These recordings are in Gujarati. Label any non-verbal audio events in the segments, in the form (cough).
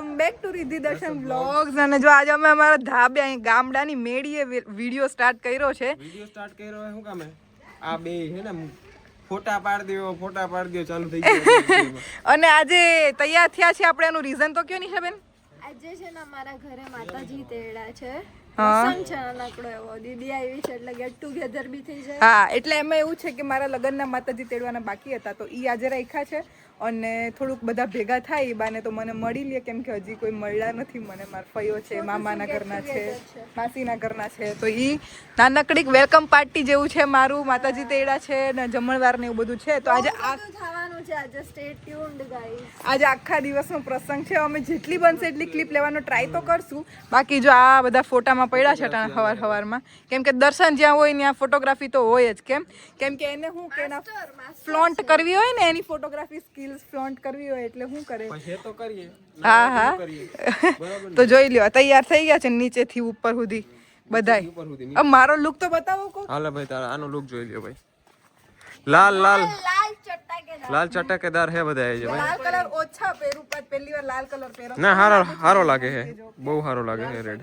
વેલકમ બેક ટુ રિધિ દર્શન બ્લોગ્સ અને જો આજે અમે અમારા ધાબે અહીં ગામડાની મેળીએ વીડિયો સ્ટાર્ટ કર્યો છે. વીડિયો સ્ટાર્ટ કર્યો શું કામે આ બે છે ને ફોટા પાડ દ્યો ફોટા પાડ દ્યો ચાલુ થઈ ગયો (laughs) અને આજે તૈયાર થયા છે આપણે એનું રીઝન તો કયો નિશાબેન? આજે છે ને અમારા ઘરે માતાજી તેડા છે. હા. એટલે બી હા એટલે એમાં એવું છે કે મારા લગ્નના માતાજી તેડવાના બાકી હતા તો ઈ આજે રાખ્યા છે અને થોડુંક બધા ભેગા થાય એ બાને તો મને મળી લે કેમ કે હજી કોઈ મળ્યા નથી મને મારા ફઈઓ છે મામાના ઘરના છે માસીના ઘરના છે તો ઈ નાનકડીક વેલકમ પાર્ટી જેવું છે મારું માતાજી તેડા છે ને જમણવાર ને એવું બધું છે તો આજે આ થવાનું છે આજે આખા દિવસનો પ્રસંગ છે અમે જેટલી બનશે એટલી ક્લિપ લેવાનો ટ્રાય તો કરશું. બાકી જો આ બધા ફોટામાં પડ્યા છે ટાણા હવાર હવારમાં કેમ કે દર્શન જ્યાં હોય ત્યાં ફોટોગ્રાફી તો હોય જ કેમ? કેમ કે એને હું કે એના ફ્લોન્ટ કરવી હોય ને એની ફોટોગ્રાફી સ્કિલ્સ ફ્લોન્ટ કરવી હોય એટલે શું કરે? તો કરીએ. હા હા. તો જોઈ લ્યો તૈયાર થઈ ગયા છે નીચેથી ઉપર સુધી બધાય. ઉપર મારો લુક તો બતાવો કો હાલે ભાઈ તારા આનો લુક જોઈ લ્યો ભાઈ. લાલ લાલ. લાલ ચટ્ટા લાલ ચટકેદાર હે બધા એ ભાઈ. લાલ કલર ઓછા પહેરું પણ પહેલી વાર લાલ કલર પહેરો. ના હારો હારો લાગે હે બહુ હારો લાગે હે રેડ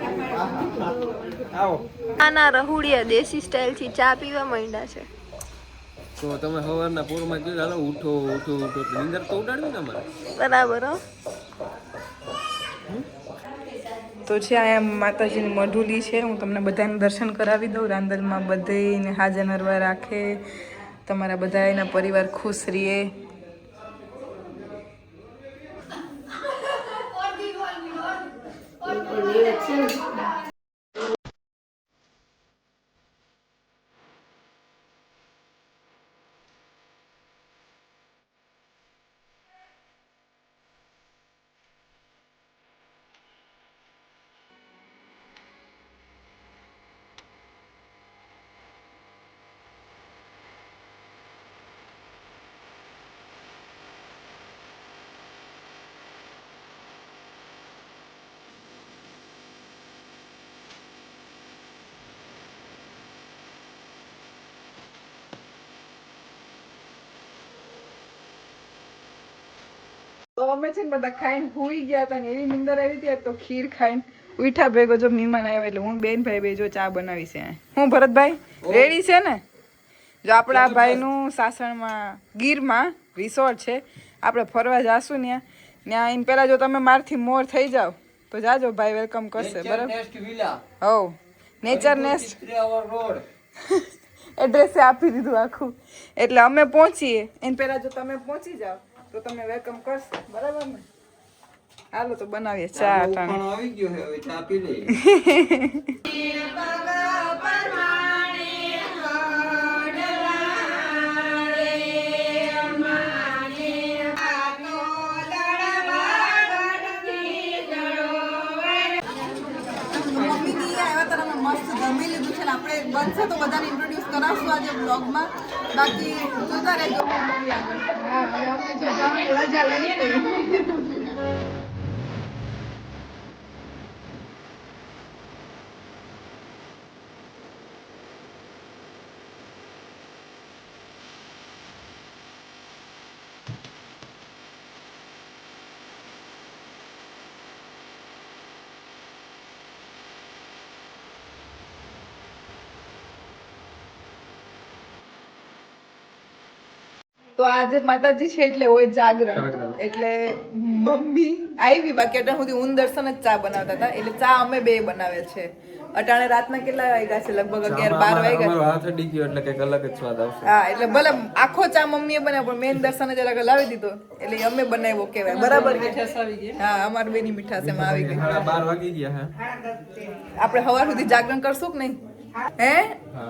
નાના રહુડિયા દેશી સ્ટાઇલથી ચા પીવા માંડ્યા છે. તો તમે સવારના પૂરમાં જોઈ હાલો ઉઠો ઉઠો ઉઠો. નીંદર તો ઉડાડવી ને તમારે બરાબર હો. તો છે આ માતાજીની મઢુલી છે. હું તમને બધાને દર્શન કરાવી દઉં. રાંદલમાં બધેને હાજર નરવા રાખે. તમારા બધા એના પરિવાર ખુશ રહીએ. તો અમે છે ને બધા ખાઈને હુઈ ગયા હતા ને એવી નીંદર આવી હતી તો ખીર ખાઈને ઉઠા ભેગો જો મહેમાન આવ્યા એટલે હું બેન ભાઈ બે જો ચા બનાવી છે હું ભરતભાઈ? રેડી છે ને? જો આપણા ભાઈનું સાસણમાં ગીરમાં રિસોર્ટ છે આપણે ફરવા જાશું ત્યાં. ત્યાં એને પહેલાં જો તમે મારથી મોર થઈ જાઓ તો જાજો ભાઈ વેલકમ કરશે બરાબર? હોવ નેચર નેસ્ટ એડ્રેસે આપી દીધું આખું. એટલે અમે પહોંચીએ. એને પહેલાં જો તમે પહોંચી જાઓ. તો તમે વેલકમ કરશે. બરાબર ને? હાલો તો બનાવીએ ચા પણ આવી ગયો હવે ચા પી લઈએ. આવ્યા હતા મસ્ત જમી લીધું છે ને. આપણે બનશે તો બધાને કરાવશું આજે બ્લોગમાં બાકી જોતા રહેજો. રજા લઈએ તો આજે માતાજી છે એટલે હોય જાગરણ. એટલે મમ્મી આવી બાકી અટાણ સુધી ઊન દર્શન જ ચા બનાવતા હતા. એટલે ચા અમે બે બનાવે છે. અટાણે રાતના કેટલા વાગ્યા છે? લગભગ અગિયાર બાર વાગ્યા હાથ અડી ગયો એટલે કંઈક અલગ જ સ્વાદ આવશે. હા એટલે ભલે આખો ચા મમ્મીએ બનાવ્યો પણ મેન દર્શન જ અલગ લાવી દીધો. એટલે અમે બનાવ્યો કેવાય બરાબર કે? હા અમારી બેની મીઠાસ એમાં આવી ગઈ. બાર વાગી ગયા હે? આપણે સવાર સુધી જાગરણ કરશું કે નહીં? હે?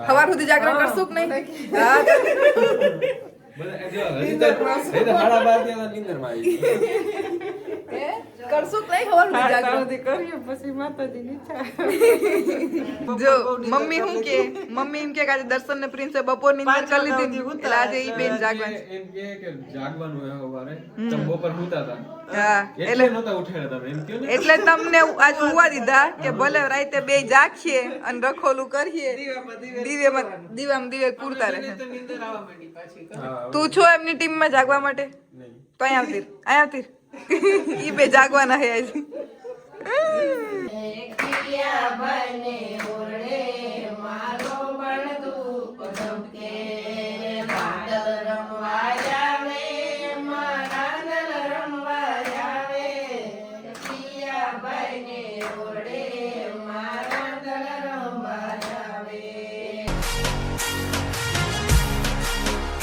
સવાર સુધી જાગરણ કરશું કે નહીં? હા. બધા બાર થયા હતા, નીંદરમાં આવી. કરશું કઈ ખબર નહીં હા, કરીએ, પછી માતાજીની ઈચ્છા. (laughs) જો મમ્મી હું કે મમ્મી એમ કે આજે દર્શન ને પ્રિન્સે બપોરની અંદર કરી લીધી. એટલે આજે ઈ બેન જાગવાનું એમ કે કે જાગવાનું હોય સવારે. તમે બપોર સૂતા હતા. હા એટલે તમે, એમ તમને આજ હુવા દીધા કે ભલે રાતે બે જાગીએ અને રખોલું કરીએ દીવેમાં દીવામાં દીવે કુરતા રહે. તું છો એમની ટીમમાં જાગવા માટે? તો અહીંયા આવતી અહીંયા આવતી ઈ બે જાગવાના હે આજે.